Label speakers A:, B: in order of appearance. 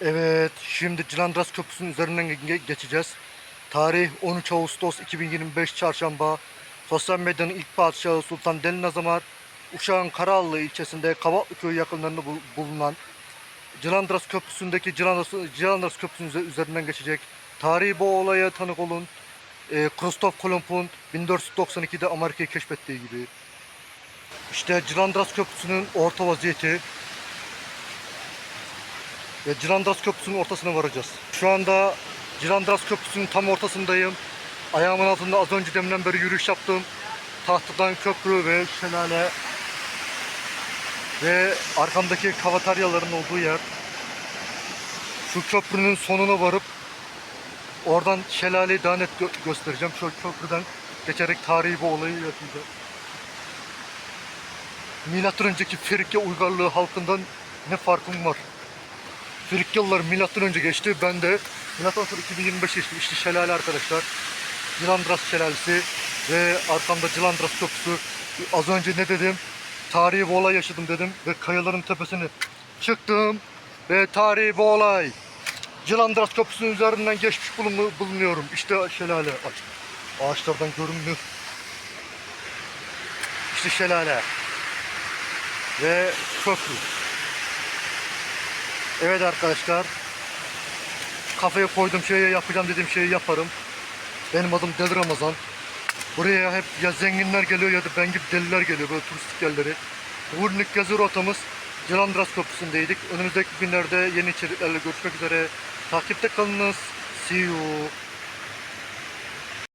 A: Evet, şimdi Cilandras Köprüsü'nün üzerinden ge- geçeceğiz. Tarih 13 Ağustos 2025 Çarşamba. Sosyal medyanın ilk padişahı Sultan Deli Nazamar, Uşak'ın Karaağlı ilçesinde Kavaklı köyü yakınlarında bul- bulunan Cilandras Köprüsü'ndeki Cilandras, Cilandras Köprüsü'nün üze- üzerinden geçecek. Tarihi bu olaya tanık olun. E, Christoph Kolomb'un 1492'de Amerika'yı keşfettiği gibi. İşte Cilandras Köprüsü'nün orta vaziyeti. Ve Cilandras Köprüsü'nün ortasına varacağız. Şu anda Cilandras Köprüsü'nün tam ortasındayım. Ayağımın altında az önce demden beri yürüyüş yaptım. Tahtadan köprü ve şelale ve arkamdaki kavataryaların olduğu yer. Şu köprünün sonuna varıp oradan şelaleyi daha net gö- göstereceğim. Şu köprüden geçerek tarihi bu olayı yaşayacağım. Milattan önceki Frikya uygarlığı halkından ne farkım var? Frikyalılar milattan önce geçti. Ben de milattan sonra 2025 geçti. İşte şelale arkadaşlar. Cilandras şelalesi ve arkamda Cilandras köprüsü. Az önce ne dedim? Tarihi bir olay yaşadım dedim ve kayaların tepesine çıktım ve tarihi bir olay. Cilandras köprüsünün üzerinden geçmiş bulun- bulunuyorum. İşte şelale. Ağaçlardan görünmüyor. İşte şelale. Ve köprü. Evet arkadaşlar. Kafaya koyduğum şeyi yapacağım dediğim şeyi yaparım. Benim adım Deli Ramazan. Buraya hep ya zenginler geliyor ya da ben gibi deliler geliyor böyle turistik yerleri. Bugünlük gezi rotamız Cilandras Köprüsü'ndeydik. Önümüzdeki günlerde yeni içeriklerle görüşmek üzere. Takipte kalınız. See you.